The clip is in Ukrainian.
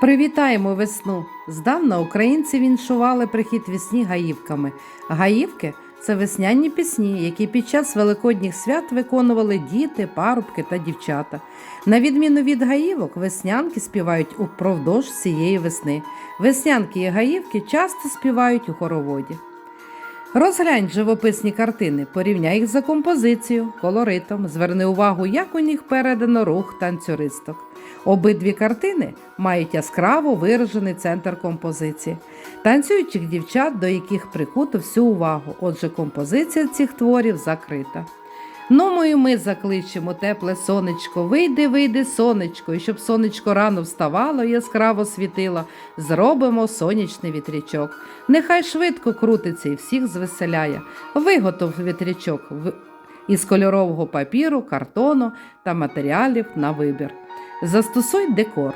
Привітаємо весну! Здавна українці віншували прихід весні гаївками. Гаївки це весняні пісні, які під час великодніх свят виконували діти, парубки та дівчата. На відміну від гаївок, веснянки співають упродовж цієї весни. Веснянки і гаївки часто співають у хороводі. Розглянь живописні картини, порівняй їх за композицією, колоритом, зверни увагу, як у них передано рух танцюристок. Обидві картини мають яскраво виражений центр композиції, танцюючих дівчат, до яких прикуто всю увагу. Отже, композиція цих творів закрита. Ну, і ми закличемо тепле сонечко, вийди, вийди, сонечко, і щоб сонечко рано вставало яскраво світило, зробимо сонячний вітрячок. Нехай швидко крутиться і всіх звеселяє. Виготов вітрячок із кольорового папіру, картону та матеріалів на вибір. Застосуй декор.